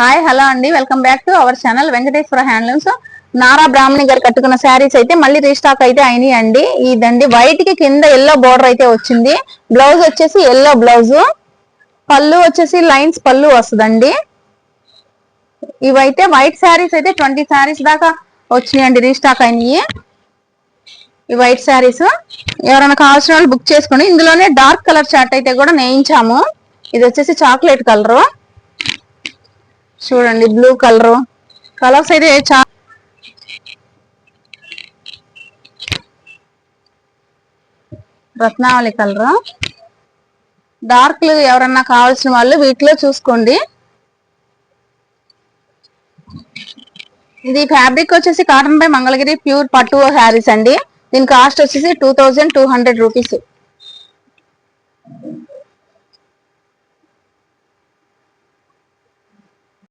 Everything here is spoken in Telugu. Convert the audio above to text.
హాయ్ హలో అండి. Welcome back to our channel Venkateswara handlooms. Nara Brahmani గారు కట్టుకున్న శారీస్ అయితే మళ్ళీ రీస్టాక్ అయితే అయినాయి అండి ఇదండి వైట్కి కింద ఎల్లో బోర్డర్ అయితే వచ్చింది. బ్లౌజ్ వచ్చేసి ఎల్లో బ్లౌజ్ పళ్ళు వచ్చేసి లైన్స్ పళ్ళు వస్తుందండి. ఇవైతే వైట్ శారీస్ అయితే ట్వంటీ శారీస్ దాకా వచ్చినాయండి రీస్టాక్ అయినాయి. ఈ వైట్ శారీస్ ఎవరైనా కావాల్సిన వాళ్ళు బుక్ చేసుకోండి ఇందులోనే డార్క్ కలర్ చార్ట్ అయితే కూడా నేయించాము. ఇది వచ్చేసి చాక్లెట్ కలరు చూడండి బ్లూ కలర్ కలర్స్ అయితే చా రత్నావళి కలర్ డార్క్లు ఎవరన్నా కావాల్సిన వాళ్ళు వీటిలో చూసుకోండి. ఇది ఫ్యాబ్రిక్ వచ్చేసి కాటన్ బై మంగళగిరి ప్యూర్ పట్టు శారీస్ అండి. దీని కాస్ట్ వచ్చేసి two thousand two hundred rupees